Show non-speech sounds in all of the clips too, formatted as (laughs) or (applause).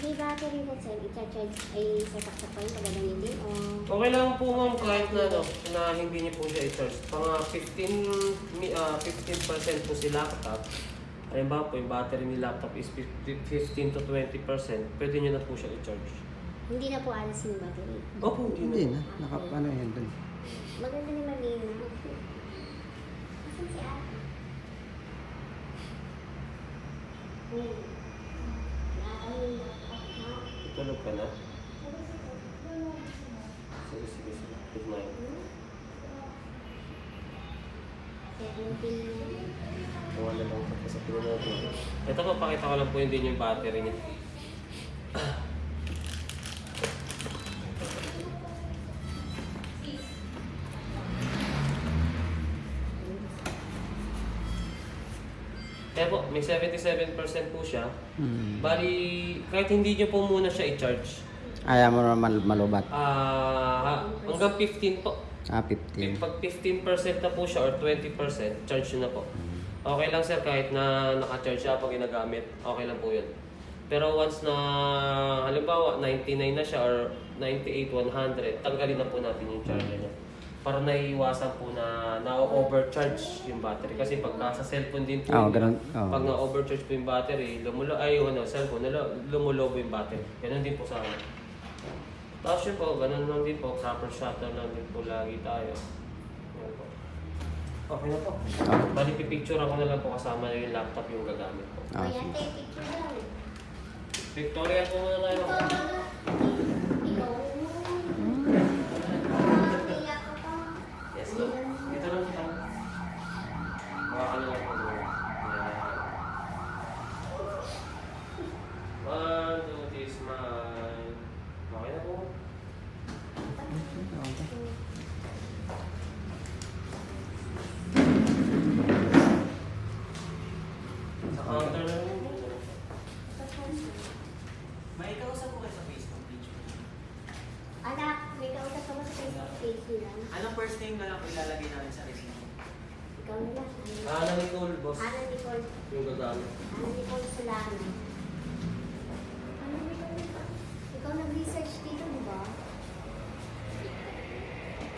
battery na sir, i-charge ay sasaksak pa yung pagagamitin o Okay lang po ma'am kahit na, ano, na hindi niyo po siya i-charge. Mga 15, mi- ah, 15% po si laptop. Halimbawa po, yung battery ni laptop is 50 15 to 20%. Pwede niyo na po siya i-charge. hindi na po alas yung battery. Opo, hindi, Hindi na. na. Naka, ano yan dun. Maganda ni Marlene. Asan si ate? Hmm. Tulog ka na? Sige, sige, sige. Good night. Seventeen. Kung ano lang po sa pinanood mo. Ito po, pakita ko lang po yung din yung battery niya. Kaya po, may 77% po siya. Hmm. Bali, kahit hindi nyo po muna siya i-charge. Ayaw mo naman malubat. Ah, hanggang 15 po. Ah, 15. Pag 15% na po siya or 20%, charge nyo na po. Okay lang sir, kahit na naka-charge siya pag ginagamit, okay lang po yun. Pero once na, halimbawa, 99 na siya or 98, 100, tanggalin na po natin yung charger niya. Para naiiwasan po na na-overcharge yung battery. Kasi pagka sa cellphone din po, Oo, yun, ganun. Oo. pag na-overcharge po yung battery, lumulo, ay yung ano, cellphone, nalo- lumulobo yung battery. Ganun din po sa akin. Tapos yun po, ganun lang din po, proper shutter lang din po lagi tayo. Yan po. Okay na po. Okay. Bali, pipicture ako na lang po kasama na yung laptop yung gagamit ko. Ah, Kuya, take picture lang. Victoria po muna tayo. Ikaw, ikaw. Iyak ka pa. Yes, po. Ito lang kita. Hawakan lang po. Yan. One, two, three, smile. Okay na po. Sa counter na rin. May kausap ko kayo sa Facebook page ko. Anak, may kausap ka ba sa Facebook page nila? Anong first name na lang po ilalagay namin sa resume? Ikaw na lang. Ano? Ana Nicole, boss. Ana Nicole. Yung gagamit. Ana Nicole Solano. Ana Nicole. Ikaw nag-research dito, di ba?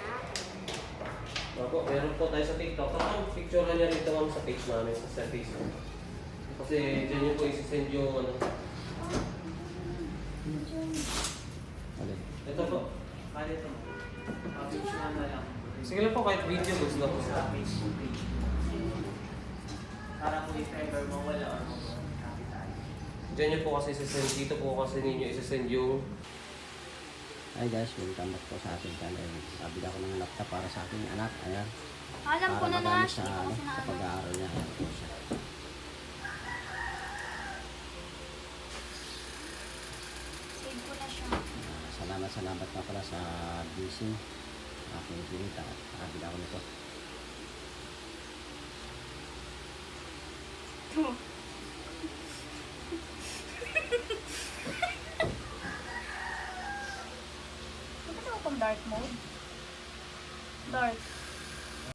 Ah, Opo, meron po tayo sa TikTok. Tapos picture niya rito ma'am sa page namin sa, sa Facebook. Kasi dyan niyo po isi-send yung ano. Alin. Ito po. Bali ito. Na. Sige lang po kahit video gusto na po sa Facebook page. Para po if ever mawala or mawala tayo. Dyan niyo po kasi isi-send. Dito po kasi ninyo isi-send yung Ay guys, welcome back po sa ating channel. Sabi ako ng laptop para sa aking anak. Ayan. Alam ko na na, magamit hindi sa, ko ano, kasi sa na pag-aaral niya. Ayan po siya. Save ko na siya. Salamat, salamat na pala sa busy. Aking pinita nakabila ko nito. Bakit ako pang dark mode? Dark. (laughs)